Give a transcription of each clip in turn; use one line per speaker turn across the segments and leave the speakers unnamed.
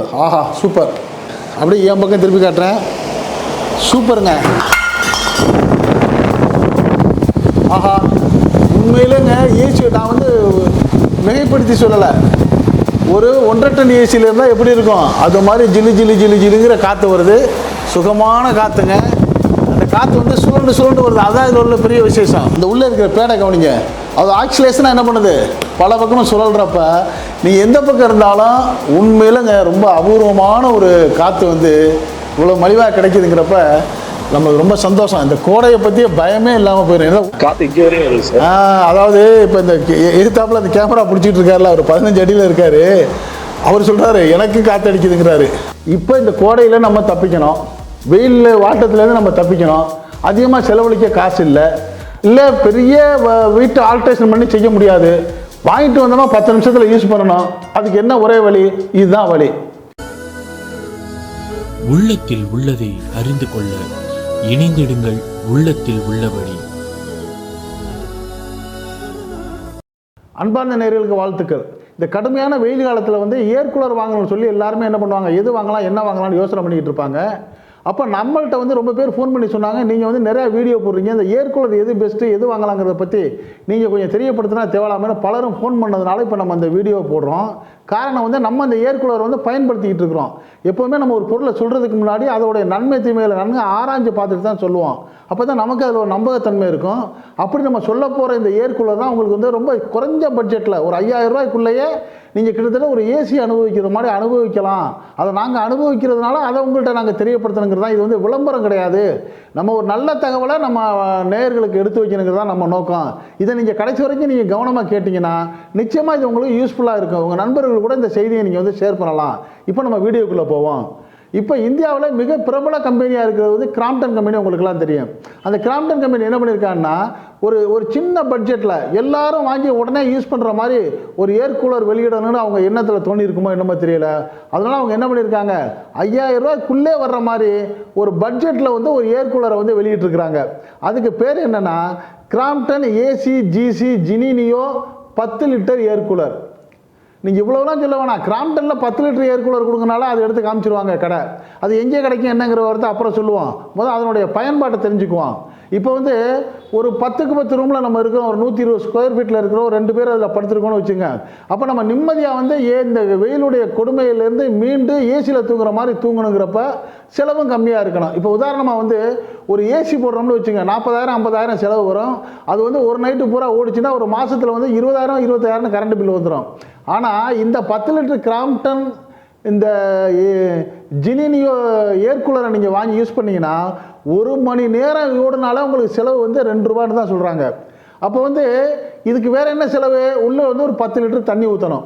ஆஹா super. அப்படியே என் பக்கம் திருப்பி காட்டுறேன். சூப்பருங்க. ஆஹா உண்மையிலேங்க ஏசி நான் வந்து மிகைப்படுத்தி சொல்லலை. ஒரு ஒன்றரை டன் ஏசியில் இருந்தால் எப்படி இருக்கும்? அது மாதிரி ஜிலு ஜிலு ஜிலு ஜிலுங்கிற காற்று வருது. சுகமான காற்றுங்க அந்த காற்று வந்து சுழண்டு சுழண்டு வருது. அதான் இதில் உள்ள பெரிய விசேஷம். இந்த உள்ளே இருக்கிற பேடை கவனிங்க. அது ஆக்சிலேஷனாக என்ன பண்ணுது? பல பக்கமும் சுழல்றப்ப நீ எந்த பக்கம் இருந்தாலும் உண்மையிலங்க ரொம்ப அபூர்வமான ஒரு காற்று வந்து இவ்வளோ மலிவாக கிடைக்குதுங்கிறப்ப நமக்கு ரொம்ப சந்தோஷம். இந்த கோடையை பற்றிய பயமே இல்லாமல் போயிடும் ஆ, அதாவது இப்போ இந்த எதிர்த்தாப்புல அந்த கேமரா பிடிச்சிட்டு இருக்காருல அவர் பதினஞ்சு அடியில் இருக்காரு. அவர் சொல்றாரு எனக்கு காத்தடிக்குதுங்கிறாரு இப்போ இந்த கோடையில் நம்ம தப்பிக்கணும். வெயிலில் வாட்டத்துலேருந்து நம்ம தப்பிக்கணும். அதிகமாக செலவழிக்க காசு இல்லை. இல்லை பெரிய வீட்டு ஆல்ட்ரேஷன் பண்ணி செய்ய முடியாது. வாங்கிட்டு வந்தோமா பத்து நிமிஷத்தில் யூஸ் பண்ணணும். அதுக்கு என்ன ஒரே வழி? இதுதான் வழி.
உள்ளத்தில் உள்ளதை அறிந்து கொள்ள இணைந்திடுங்கள் உள்ளத்தில் உள்ளபடி.
அன்பார்ந்த நேயர்களுக்கு வாழ்த்துக்கள். இந்த கடுமையான வெயில் காலத்தில் வந்து ஏர் கூலர் வாங்கணும்னு சொல்லி எல்லாருமே என்ன பண்ணுவாங்க? எது வாங்கலாம் என்ன வாங்கலாம்னு யோசனை பண்ணிக்கிட்டு இருப்பாங்க. அப்போ நம்மள்கிட்ட வந்து ரொம்ப பேர் ஃபோன் பண்ணி சொன்னாங்க நீங்கள் வந்து நிறையா வீடியோ போடுறீங்க இந்த ஏர் கூலர் எது பெஸ்ட்டு எது வாங்கலாங்கிறத பற்றி நீங்கள் கொஞ்சம் தெரியப்படுத்தினா தேவலாமே பலரும் ஃபோன் பண்ணதுனால இப்போ நம்ம அந்த வீடியோ போடுறோம். காரணம் வந்து நம்ம அந்த ஏர்கூலர் வந்து பயன்படுத்திக்கிட்டு இருக்கிறோம். எப்போவுமே நம்ம ஒரு பொருளை சொல்கிறதுக்கு முன்னாடி அதோடைய நன்மை தீமைகளை நன்கு ஆராய்ஞ்சு பார்த்துட்டு தான் சொல்லுவோம். அப்போ தான் நமக்கு அதில் ஒரு நம்பகத்தன்மை இருக்கும். அப்படி நம்ம சொல்ல போகிற இந்த ஏர் கூலர் தான் உங்களுக்கு வந்து ரொம்ப குறைஞ்ச பட்ஜெட்டில் ஒரு ஐயாயிரம் ரூபாய்க்குள்ளேயே நீங்கள் கிட்டத்தட்ட ஒரு ஏசி அனுபவிக்கிற மாதிரி அனுபவிக்கலாம். அதை நாங்கள் அனுபவிக்கிறதுனால அதை உங்கள்கிட்ட நாங்கள் தெரியப்படுத்தணுங்கிறது தான். இது வந்து விளம்பரம் கிடையாது. நம்ம ஒரு நல்ல தகவலை நம்ம நேயர்களுக்கு எடுத்து வைக்கணுங்கிறது தான் நம்ம நோக்கம். இதை நீங்கள் கடைசி வரைக்கும் நீங்கள் கவனமாக கேட்டிங்கன்னா நிச்சயமாக இது உங்களுக்கு யூஸ்ஃபுல்லாக இருக்கும். உங்கள் நண்பர்கள் கூட இந்த செய்தியை நீங்கள் வந்து ஷேர் பண்ணலாம். இப்போ நம்ம வீடியோக்குள்ளே போவோம். இப்போ இந்தியாவில் மிக பிரபல கம்பெனியாக இருக்கிறது வந்து கிராம்டன் கம்பெனி உங்களுக்குலாம் தெரியும். அந்த கிராம்டன் கம்பெனி என்ன பண்ணியிருக்காங்கன்னா ஒரு ஒரு சின்ன பட்ஜெட்டில் எல்லாரும் வாங்கி உடனே யூஸ் பண்ணுற மாதிரி ஒரு ஏர் கூலர் வெளியிடணும்னு அவங்க எண்ணத்தில் தோணி இருக்குமோ என்னமோ தெரியல. அதனால் அவங்க என்ன பண்ணியிருக்காங்க? ஐயாயிரம் ரூபாய்க்குள்ளே வர்ற மாதிரி ஒரு பட்ஜெட்டில் வந்து ஒரு ஏர் கூலரை வந்து வெளியிட்டிருக்கிறாங்க. அதுக்கு பேர் என்னென்னா கிராம்டன் ஏசி ஜிசி ஜினினியோ பத்து லிட்டர் ஏர் கூலர் நீங்கள் இவ்வளோலாம் சொல்ல வேணாம். கிராம்டனில் பத்து லிட்டர் ஏர் கூலர் கொடுங்கனால அதை எடுத்து காமிச்சிருவாங்க கடை. அது எங்கே கிடைக்கும் என்னங்கிற வார்த்தை அப்புறம் சொல்லுவோம் முதல் அதனுடைய பயன்பாட்டை தெரிஞ்சுக்குவோம் இப்போ வந்து ஒரு பத்துக்கு பத்து ரூமில் நம்ம இருக்கிறோம் ஒரு நூற்றி இருபது ஸ்கொயர் ஃபீட்டில் இருக்கிறோம் ரெண்டு பேர் அதில் படுத்துருக்கோம்னு வச்சுங்க. அப்போ நம்ம நிம்மதியாக வந்து ஏ இந்த வெயிலுடைய கொடுமையிலேருந்து மீண்டு ஏசியில் தூங்குற மாதிரி தூங்கணுங்கிறப்ப செலவும் கம்மியாக இருக்கணும். இப்போ உதாரணமாக வந்து ஒரு ஏசி போடுறோம்னு வச்சுங்க நாற்பதாயிரம் ஐம்பதாயிரம் செலவு வரும். அது வந்து ஒரு நைட்டு பூரா ஓடிச்சுன்னா ஒரு மாதத்தில் வந்து இருபதாயிரம் இருபத்தாயிரம் கரண்ட் பில் வந்துடும் ஆனால் இந்த பத்து லிட்டர் கிராம்டன் இந்த ஜினினியோ ஏர் கூலரை நீங்கள் வாங்கி யூஸ் பண்ணிங்கன்னா ஒரு மணி நேரம் ஓடுனால உங்களுக்கு செலவு வந்து ரெண்டு ரூபான்னு தான் சொல்கிறாங்க அப்போ வந்து இதுக்கு வேறு என்ன செலவு? உள்ளே வந்து ஒரு பத்து லிட்டர் தண்ணி ஊற்றணும்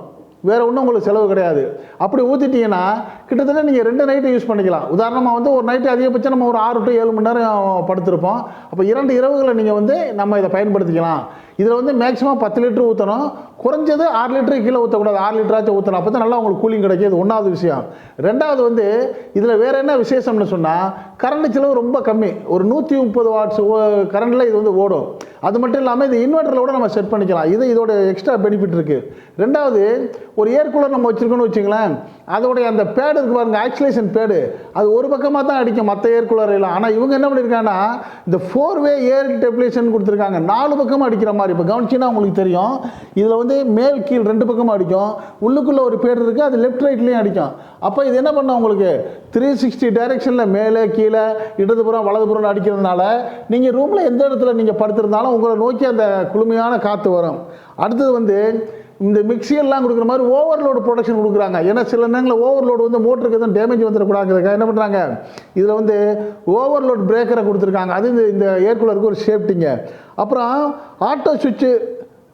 வேறு ஒன்றும் உங்களுக்கு செலவு கிடையாது. அப்படி ஊற்றிட்டீங்கன்னா கிட்டத்தட்ட நீங்கள் ரெண்டு நைட்டு யூஸ் பண்ணிக்கலாம். உதாரணமாக வந்து ஒரு நைட்டு அதிகபட்சம் நம்ம ஒரு ஆறு டு ஏழு மணி நேரம் படுத்திருப்போம். அப்போ இரண்டு இரவுகளை நீங்கள் வந்து நம்ம இதை பயன்படுத்திக்கலாம். இதில் வந்து மேக்ஸிமம் பத்து லிட்டர் ஊற்றணும் குறைஞ்சது ஆறு லிட்டரு கீழே ஊற்றக்கூடாது ஆறு லிட்டராச்சும் ஊற்றணும் அப்போ தான் நல்லா உங்களுக்கு கூலிங் கிடைக்கும். இது ஒன்றாவது விஷயம். ரெண்டாவது வந்து இதில் வேறு என்ன விசேஷம்னு சொன்னால் கரண்ட் செலவு ரொம்ப கம்மி. ஒரு நூற்றி முப்பது வாட்ஸ் கரண்டில் இது வந்து ஓடும். அது மட்டும் இல்லாமல் இது இன்வெர்ட்டரில் கூட நம்ம செட் பண்ணிக்கலாம். இது இதோட எக்ஸ்ட்ரா பெனிஃபிட் இருக்குது ரெண்டாவது ஒரு ஏர் கூலர் நம்ம வச்சுருக்கோன்னு வச்சுங்களேன் அதோடைய அந்த பேடு இருக்கு பாருங்கள் ஆக்சிலேஷன் பேடு அது ஒரு பக்கமாக தான் அடிக்கும் மற்ற ஏர் கூலர் எல்லாம். ஆனால் இவங்க என்ன பண்ணியிருக்காங்கன்னா இந்த ஃபோர் வே ஏர் டெப்லேஷன் கொடுத்துருக்காங்க. நாலு பக்கமும் அடிக்கிற மாதிரி. இப்போ கவனிச்சின்னா உங்களுக்கு தெரியும் இதில் வந்து மேல் கீழ் ரெண்டு பக்கமும் அடிக்கும். உள்ளுக்குள்ளே ஒரு பேடு இருக்குது அது லெஃப்ட் ரைட்லேயும் அடிக்கும். அப்போ இது என்ன பண்ணும் உங்களுக்கு? த்ரீ சிக்ஸ்டி டைரெக்ஷனில் மேலே கீழே இடதுபுறம் வலதுபுறம் அடிக்கிறதுனால நீங்கள் ரூமில் எந்த இடத்துல நீங்கள் படுத்திருந்தாலும் உங்களை நோக்கி அந்த குளுமையான காற்று வரும். அடுத்தது வந்து இந்த மிக்சியெல்லாம் கொடுக்குற மாதிரி ஓவர்லோடு ப்ரொடக்ஷன் கொடுக்குறாங்க. ஏன்னா சில நேரங்களில் ஓவர்லோடு வந்து மோட்டருக்கு எதுவும் டேமேஜ் வந்துடக்கூடாதுக்காக என்ன பண்ணுறாங்க இதில் வந்து ஓவர்லோட் பிரேக்கரை கொடுத்துருக்காங்க. அது இந்த இந்த ஏர்கூலருக்கு ஒரு சேஃப்டிங்க அப்புறம் ஆட்டோ சுவிட்சு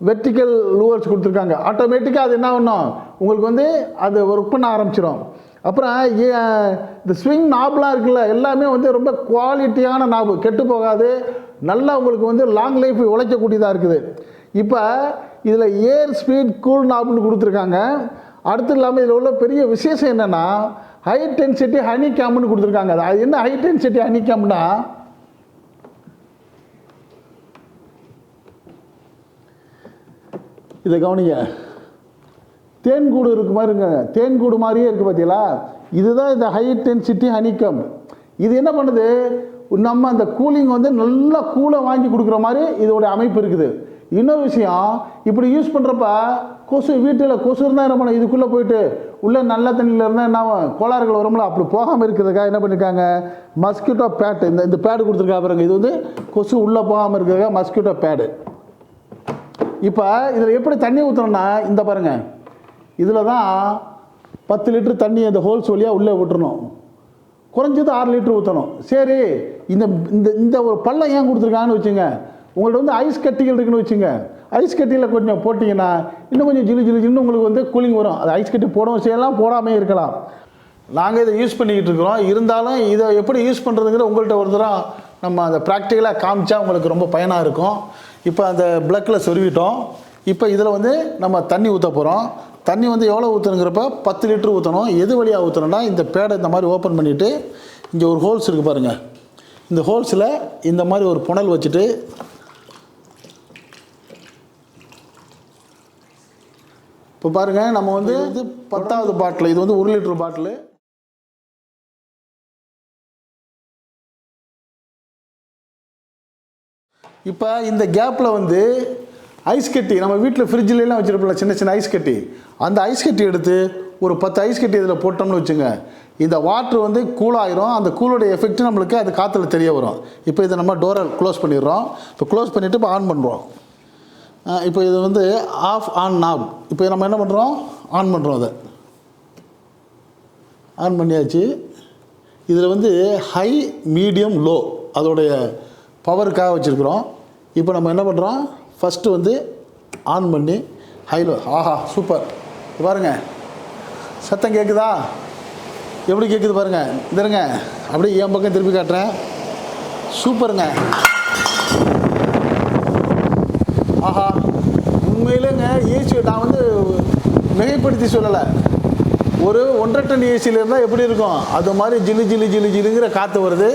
வெர்டிக்கல் லூவர்ஸ் கொடுத்துருக்காங்க. ஆட்டோமேட்டிக்காக அது என்ன பண்ணும்? உங்களுக்கு வந்து அது ஒர்க் பண்ண ஆரம்பிச்சிடும். அப்புறம் ஏ- இந்த ஸ்விங் நாப்லாம் இருக்குல்ல எல்லாமே வந்து ரொம்ப குவாலிட்டியான நாபு கெட்டு போகாது. நல்லா உங்களுக்கு வந்து லாங் லைஃப் உழைக்கக்கூடியதாக இருக்குது. இப்போ இதில் ஏர் ஸ்பீட் கூல் நாப்னு கொடுத்துருக்காங்க. அடுத்து இல்லாமல் இதில் உள்ள பெரிய விசேஷம் என்னென்னா ஹை டென்சிட்டி ஹனி கேம்னு கொடுத்துருக்காங்க. அது என்ன ஹை டென்சிட்டி ஹனி கேம்னா இதை கவனிங்க. தேன்கூடு இருக்கு மாதிரிங்க தேன்கூடு மாதிரியே இருக்குது பார்த்தீங்களா இதுதான் இந்த ஹை டென்சிட்டி ஹனிகம் இது என்ன பண்ணுது? நம்ம அந்த கூலிங் வந்து நல்லா கூலாக வாங்கி கொடுக்குற மாதிரி இதோடைய அமைப்பு இருக்குது. இன்னொரு விஷயம் இப்படி யூஸ் பண்ணுறப்ப கொசு வீட்டில் கொசு இருந்தால் என்ன பண்ணும்? இதுக்குள்ளே போயிட்டு உள்ளே நல்ல தண்ணியில் இருந்தால் என்ன ஆகும்? கோளாறுகள் வரும்ல அப்படி போகாமல் இருக்கிறதுக்காக என்ன பண்ணியிருக்காங்க மஸ்கிட்டோ பேட் இந்த இந்த பேடு கொடுத்துருக்கா பாருங்க. இது வந்து கொசு உள்ளே போகாமல் இருக்கிறதுக்காக மஸ்கிட்டோ பேடு இப்போ இதில் எப்படி தண்ணி ஊற்றுறோன்னா இந்த பாருங்கள் இதில் தான் பத்து லிட்டர் தண்ணி அந்த ஹோல்ஸ் வழியாக உள்ளே விட்டுறணும். குறைஞ்சது ஆறு லிட்டர் ஊற்றணும் சரி இந்த இந்த இந்த ஒரு பள்ளம் ஏன் கொடுத்துருக்காங்கன்னு வச்சுங்க. உங்கள்ட்ட வந்து ஐஸ் கட்டிகள் இருக்குன்னு வச்சுங்க. ஐஸ் கட்டியில் கொஞ்சம் போட்டிங்கன்னா இன்னும் கொஞ்சம் ஜிலு ஜிலு ஜில்னு உங்களுக்கு வந்து கூலிங் வரும். அது ஐஸ் கட்டி போடவும் செய்யலாம் போடாமே இருக்கலாம். நாங்கள் இதை யூஸ் பண்ணிக்கிட்டு இருக்கிறோம். இருந்தாலும் இதை எப்படி யூஸ் பண்ணுறதுங்கிற உங்கள்கிட்ட ஒரு தரம் நம்ம அந்த ப்ராக்டிக்கலாக காமிச்சா உங்களுக்கு ரொம்ப பயனாக இருக்கும். இப்போ அந்த பிளக்கில் சொருவிட்டோம். இப்போ இதில் வந்து நம்ம தண்ணி ஊற்ற போகிறோம் தண்ணி வந்து எவ்வளோ ஊற்றணுங்கிறப்ப பத்து லிட்டர் ஊற்றணும் எது வழியாக ஊற்றணும்னா இந்த பேடை இந்த மாதிரி ஓப்பன் பண்ணிவிட்டு இங்கே ஒரு ஹோல்ஸ் இருக்குது பாருங்கள் இந்த ஹோல்ஸில் இந்த மாதிரி ஒரு புனல் வச்சுட்டு இப்போ பாருங்கள் நம்ம வந்து இது பத்தாவது பாட்டில் இது வந்து ஒரு லிட்டர் பாட்டிலு. இப்போ இந்த கேப்பில் வந்து ஐஸ் கட்டி நம்ம வீட்டில் ஃப்ரிட்ஜிலலாம் வச்சுருப்போம்ல சின்ன சின்ன ஐஸ் கட்டி. அந்த ஐஸ் கட்டி எடுத்து ஒரு பத்து ஐஸ் கட்டி இதில் போட்டோம்னு வச்சுங்க. இந்த வாட்ரு வந்து கூலாயிரும் அந்த கூலோட எஃபெக்ட் நம்மளுக்கு அது காற்றுல தெரிய வரும். இப்போ இதை நம்ம டோரை க்ளோஸ் பண்ணிடுறோம். இப்போ க்ளோஸ் பண்ணிவிட்டு இப்போ ஆன் பண்ணுறோம் இப்போ இது வந்து ஆஃப் ஆன் நாப் இப்போ நம்ம என்ன பண்ணுறோம் ஆன் பண்ணுறோம் அதை. ஆன் பண்ணியாச்சு. இதில் வந்து ஹை மீடியம் லோ அதோடைய பவருக்காக வச்சுருக்குறோம். இப்போ நம்ம என்ன பண்ணுறோம் ஃபஸ்ட்டு வந்து ஆன் பண்ணி. ஹைலோ ஆஹா சூப்பர் பாருங்கள் பாருங்க. சத்தம் கேட்குதா எப்படி கேட்குது பாருங்க. இதுருங்க அப்படியே என் பக்கம் திருப்பி காட்டுறேன். சூப்பருங்க ஆஹா உண்மையிலேங்க ஏசி நான் வந்து மிகைப்படுத்தி சொல்லலை. ஒரு ஒன்றரை டன் ஏசியில் இருந்தால் எப்படி இருக்கும்? அது மாதிரி ஜிலு ஜிலு ஜிலு ஜிலுங்கிற காற்று வருது.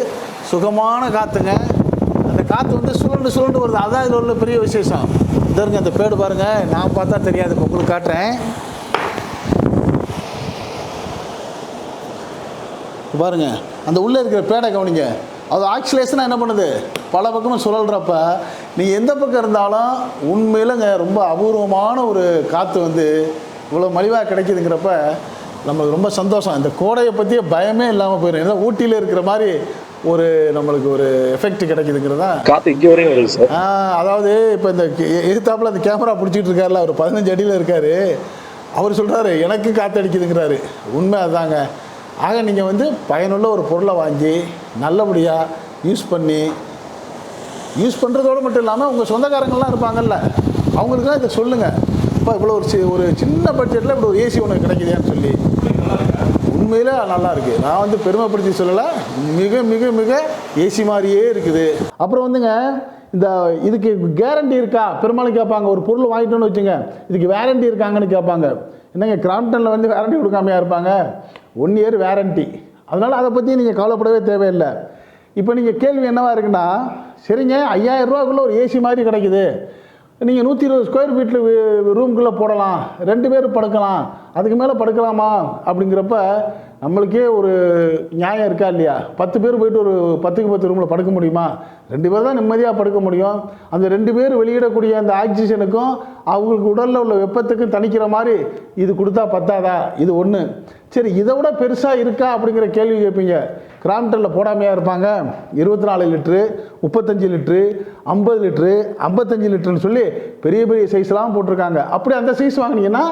சுகமான காற்றுங்க காற்று வந்து சுழண்டு சுழண்டு வருது. அதான் இதில் உள்ள பெரிய விசேஷம். இதருங்க அந்த பேடு பாருங்கள் நான் பார்த்தா தெரியாது இப்போ உங்களுக்கு காட்டுறேன். பாருங்கள் பாருங்க அந்த உள்ளே இருக்கிற பேடை கவனிங்க. அது ஆக்சிலேஷனாக என்ன பண்ணுது? பல பக்கமும் சுழல்றப்ப நீ எந்த பக்கம் இருந்தாலும் உண்மையிலங்க ரொம்ப அபூர்வமான ஒரு காற்று வந்து இவ்வளோ மலிவாக கிடைக்குதுங்கிறப்ப நம்மளுக்கு ரொம்ப சந்தோஷம். இந்த கோடையை பற்றியே பயமே இல்லாமல் போயிடும் ஏன்னா ஊட்டியில் இருக்கிற மாதிரி ஒரு நம்மளுக்கு ஒரு எஃபெக்ட் கிடைக்குதுங்கிறது? தான்
இங்க வரையும் வருது சார்.
அதாவது இப்போ இந்த எதிர்த்தாப்புல அந்த கேமரா பிடிச்சிட்டு இருக்காருல அவர் பதினஞ்சு அடியில் இருக்காரு. அவர் சொல்கிறாரு எனக்கு காத்தடிக்குதுங்கிறாரு உண்மை அதாங்க. ஆக நீங்கள் வந்து பயனுள்ள ஒரு பொருளை வாங்கி நல்லபடியாக யூஸ் பண்ணி யூஸ் பண்ணுறதோடு மட்டும் இல்லாமல் உங்கள் சொந்தக்காரங்கள்லாம் இருப்பாங்கல்ல அவங்களுக்குலாம் இதை சொல்லுங்கள் இப்போ இவ்வளோ ஒரு சி ஒரு சின்ன பட்ஜெட்டில் இப்படி ஒரு ஏசி உனக்கு கிடைக்குதேன்னு சொல்லி. உண்மையில் நல்லா இருக்கு. நான் வந்து பெருமைப்படுத்தி சொல்லலை மிக மிக மிக ஏசி மாதிரியே இருக்குது. அப்புறம் வந்துங்க இந்த இதுக்கு கேரண்டி இருக்கா? பெரும்பாலும் கேட்பாங்க ஒரு பொருள் வாங்கிட்டோன்னு வச்சுங்க இதுக்கு வேரண்டி இருக்காங்கன்னு கேட்பாங்க. என்னங்க கிராம்டனில் வந்து வேரண்டி கொடுக்காமையா இருப்பாங்க? ஒன் இயர் வேரண்டி அதனால் அதை பற்றி நீங்கள் கவலைப்படவே தேவையில்லை. இப்போ நீங்கள் கேள்வி என்னவாக இருக்குன்னா சரிங்க ஐயாயிரம் ரூபாக்குள்ள ஒரு ஏசி மாதிரி கிடைக்குது. நீங்கள் நூற்றி இருபது ஸ்கொயர் ஃபீட்டில் ரூம்குள்ளே போடலாம். ரெண்டு பேர் படுக்கலாம். அதுக்கு மேலே படுக்கலாமா? அப்படிங்கிறப்ப நம்மளுக்கே ஒரு நியாயம் இருக்கா இல்லையா? பத்து பேர் போயிட்டு ஒரு பத்துக்கு பத்து ரூமில் படுக்க முடியுமா? ரெண்டு பேர் தான் நிம்மதியாக படுக்க முடியும். அந்த ரெண்டு பேர் வெளியிடக்கூடிய அந்த ஆக்சிஜனுக்கும் அவங்களுக்கு உடலில் உள்ள வெப்பத்துக்கும் தணிக்கிற மாதிரி இது கொடுத்தா பத்தாதா? இது ஒன்று சரி இதை விட பெருசாக இருக்கா அப்படிங்கிற கேள்வி கேட்பீங்க. கிராம்டனில் போடாமையாக இருப்பாங்க. இருபத்தி நாலு லிட்ரு முப்பத்தஞ்சு லிட்ரு ஐம்பது லிட்ரு ஐம்பத்தஞ்சு லிட்டருன்னு சொல்லி பெரிய பெரிய சைஸ்லாம் போட்டிருக்காங்க. அப்படி அந்த சைஸ் வாங்கினீங்கன்னா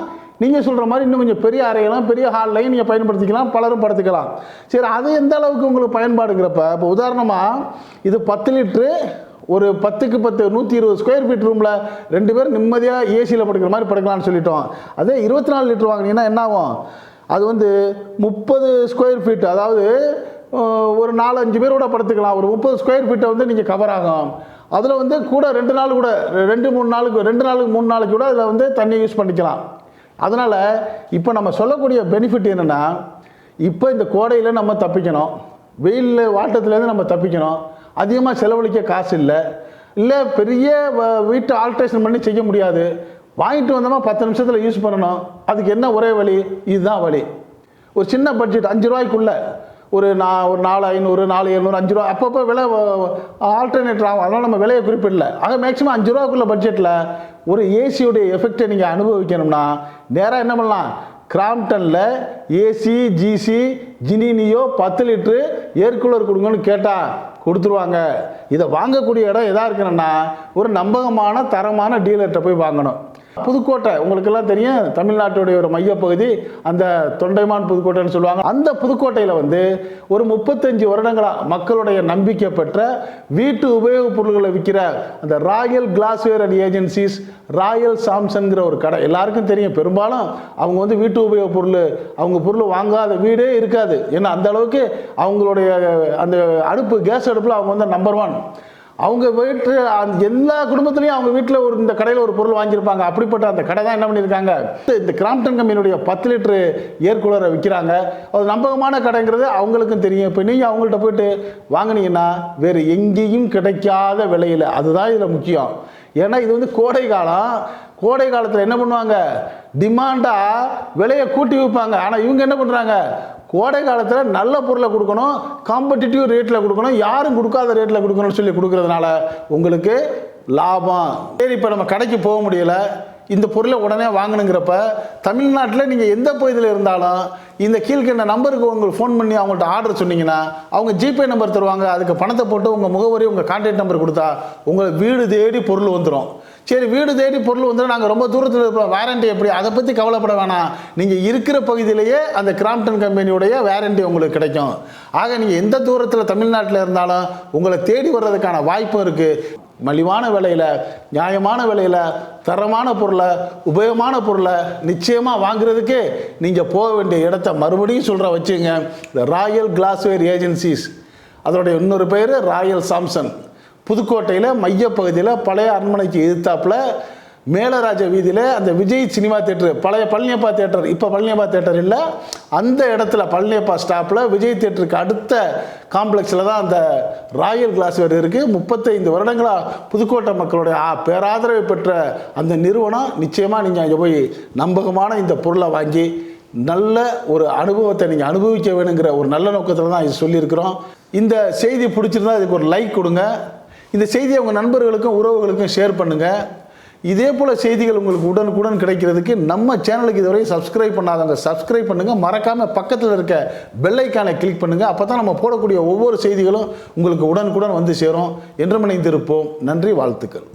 நீங்கள் சொல்கிற மாதிரி இன்னும் கொஞ்சம் பெரிய அறையெல்லாம் பெரிய ஹால்லையும் நீங்கள் பயன்படுத்திக்கலாம் பலரும் படுத்துக்கலாம். சரி அது எந்த அளவுக்கு உங்களுக்கு பயன்பாடுங்கிறப்ப இப்போ உதாரணமாக இது பத்து லிட்ரு ஒரு பத்துக்கு பத்து நூற்றி இருபது ஸ்கொயர் ஃபீட் ரூமில் ரெண்டு பேர் நிம்மதியாக ஏசியில் படுக்கிற மாதிரி படுக்கலாம்னு சொல்லிட்டோம். அதே இருபத்தி நாலு லிட்ரு வாங்கினீங்கன்னா என்ன ஆகும்? அது வந்து முப்பது ஸ்கொயர் ஃபீட் அதாவது ஒரு நாலஞ்சு பேர் கூட படுத்துக்கலாம். ஒரு முப்பது ஸ்கொயர் ஃபீட்டை வந்து நீங்கள் கவர் ஆகும் அதில் வந்து கூட ரெண்டு நாள் கூட ரெண்டு மூணு நாளுக்கு ரெண்டு நாளுக்கு மூணு நாளைக்கு கூட அதில் வந்து தண்ணி யூஸ் பண்ணிக்கலாம். அதனால் இப்போ நம்ம சொல்லக்கூடிய பெனிஃபிட் என்னென்னா இப்போ இந்த கோடையில் நம்ம தப்பிக்கணும். வெயிலில் வாட்டத்துலேருந்து நம்ம தப்பிக்கணும். அதிகமாக செலவழிக்க காசு இல்லை. இல்லை பெரிய வ- வீட்டை ஆல்ட்ரேஷன் பண்ணி செய்ய முடியாது. வாங்கிட்டு வந்தோமா பத்து நிமிஷத்தில் யூஸ் பண்ணணும். அதுக்கு என்ன ஒரே வழி? இதுதான் வழி. ஒரு சின்ன பட்ஜெட் அஞ்சு ரூபாய்க்குள்ளே. ஒரு நான் ஒரு நாலு ஐநூறு நாலு எழுநூறு அஞ்சு ரூபா அப்பப்போ விலை ஆல்டர்னேட்டர் ஆகும். அதனால் நம்ம விலையை குறிப்பிடல. ஆக மேக்ஸிமம் அஞ்சு ரூபாக்குள்ள பட்ஜெட்டில் ஒரு ஏசியுடைய எஃபெக்டை நீங்கள் அனுபவிக்கணும்னா நேராக என்ன பண்ணலாம்? கிராம்டனில் ஏசி ஜிசி ஜினினியோ பத்து லிட்ரு ஏர் கூலர் கொடுங்கன்னு கேட்டால் கொடுத்துருவாங்க. இதை வாங்கக்கூடிய இடம் எதாக இருக்கணும்னா ஒரு நம்பகமான தரமான டீலர்கிட்ட போய் வாங்கணும். புதுக்கோட்டை உங்களுக்கெல்லாம் தெரியும் தமிழ்நாட்டுடைய ஒரு மையப்பகுதி அந்த தொண்டைமான் புதுக்கோட்டைன்னு சொல்லுவாங்க. அந்த புதுக்கோட்டையில் வந்து ஒரு முப்பத்தஞ்சு வருடங்களாக மக்களுடைய நம்பிக்கை பெற்ற வீட்டு உபயோகப் பொருள்களை விற்கிற அந்த royal glassware and agencies royal சாம்சன்கிற ஒரு கடை. எல்லாருக்கும் தெரியும். பெரும்பாலும் அவங்க வந்து வீட்டு உபயோகப் பொருள் அவங்க பொருள் வாங்காத வீடே இருக்காது. ஏன்னா அந்த அளவுக்கு அவங்களுடைய அந்த அடுப்பு கேஸ் அடுப்பில் அவங்க வந்து நம்பர் ஒன் அவங்க வீட்டு அந்த எல்லா குடும்பத்துலேயும் அவங்க வீட்டில் ஒரு இந்த கடையில் ஒரு பொருள் வாங்கியிருப்பாங்க. அப்படிப்பட்ட அந்த கடை தான் என்ன பண்ணியிருக்காங்க? இந்த கிராம்டன் கம்பெனியுடைய பத்து லிட்டரு ஏர் கூலரை விற்கிறாங்க அது நம்பகமான கடைங்கிறது அவங்களுக்கும் தெரியும். இப்போ நீங்கள் அவங்கள்ட்ட போயிட்டு வாங்கினீங்கன்னா வேறு எங்கேயும் கிடைக்காத விலையில் அதுதான் இதில் முக்கியம். ஏன்னா இது வந்து கோடை காலம். கோடை காலத்தில் என்ன பண்ணுவாங்க? டிமாண்டாக விலையை கூட்டி வைப்பாங்க ஆனால் இவங்க என்ன பண்ணுறாங்க கோடை காலத்தில் நல்ல பொருளை கொடுக்கணும் காம்படிட்டிவ் ரேட்டில் கொடுக்கணும் யாரும் கொடுக்காத ரேட்டில் கொடுக்கணும்னு சொல்லி கொடுக்கறதுனால உங்களுக்கு லாபம். சரி இப்போ நம்ம கடைக்கு போக முடியல. இந்த பொருளை உடனே வாங்கணுங்கிறப்ப தமிழ்நாட்டில் நீங்கள் எந்த பகுதியில் இருந்தாலும் இந்த கீழ்கண்ட நம்பருக்கு உங்களுக்கு ஃபோன் பண்ணி அவங்கள்ட்ட ஆர்டர் சொன்னீங்கன்னா அவங்க ஜிபே நம்பர் தருவாங்க. அதுக்கு பணத்தை போட்டு உங்கள் முகவரி உங்கள் கான்டாக்ட் நம்பர் கொடுத்தா உங்களை வீடு தேடி பொருள் வந்துடும் சரி வீடு தேடி பொருள் வந்துடும் நாங்கள் ரொம்ப தூரத்தில் இருப்போம் வாரண்டி எப்படி? அதை பற்றி கவலைப்பட வேணாம். நீங்கள் இருக்கிற பகுதியிலேயே அந்த கிராம்டன் கம்பெனியுடைய வாரண்டி உங்களுக்கு கிடைக்கும். ஆக நீங்கள் எந்த தூரத்தில் தமிழ்நாட்டில் இருந்தாலும் உங்களை தேடி வர்றதுக்கான வாய்ப்பும் இருக்குது மலிவான விலையில் நியாயமான விலையில் தரமான பொருளை உபயோகமான பொருளை நிச்சயமாக வாங்குறதுக்கு நீங்கள் போக வேண்டிய இடத்த மறுபடியும் சொல்கிற வச்சுங்க. இந்த ராயல் கிளாஸ்வேர் ஏஜென்சிஸ் அதனுடைய இன்னொரு பேர் ராயல் சாம்சன் புதுக்கோட்டையில் மையப்பகுதியில் பழைய அரண்மனைக்கு எதிர்த்தாப்பில் மேலராஜ வீதியில் அந்த விஜய் சினிமா தேட்டர் பழைய பழனியப்பா தேட்டர் இப்போ பழனியப்பா தேட்டர் இல்லை அந்த இடத்துல பழனியப்பா ஸ்டாப்பில் விஜய் தேட்டருக்கு அடுத்த காம்ப்ளெக்ஸில் தான் அந்த ராயல் கிளாஸ் வேறு இருக்குது முப்பத்தைந்து வருடங்களாக புதுக்கோட்டை மக்களுடைய பேராதரவு பேராதரவை பெற்ற அந்த நிறுவனம் நிச்சயமாக நீங்கள் அங்கே போய் நம்பகமான இந்த பொருளை வாங்கி நல்ல ஒரு அனுபவத்தை நீங்கள் அனுபவிக்க வேணுங்கிற ஒரு நல்ல நோக்கத்தில் தான் இது சொல்லியிருக்கிறோம். இந்த செய்தி பிடிச்சிருந்தா இதுக்கு ஒரு லைக் கொடுங்க. இந்த செய்தியை உங்கள் நண்பர்களுக்கும் உறவுகளுக்கும் ஷேர் பண்ணுங்கள் இதே போல் செய்திகள் உங்களுக்கு உடனுக்குடன் கிடைக்கிறதுக்கு நம்ம சேனலுக்கு இதுவரை சப்ஸ்கிரைப் பண்ணாதவங்க சப்ஸ்கிரைப் பண்ணுங்கள் மறக்காமல் பக்கத்தில் இருக்க பெல்லைக்கானை கிளிக் பண்ணுங்கள் அப்போ தான் நம்ம போடக்கூடிய ஒவ்வொரு செய்திகளும் உங்களுக்கு உடனுக்குடன் வந்து சேரும். என்று இணைந்திருப்போம். நன்றி வாழ்த்துக்கள்.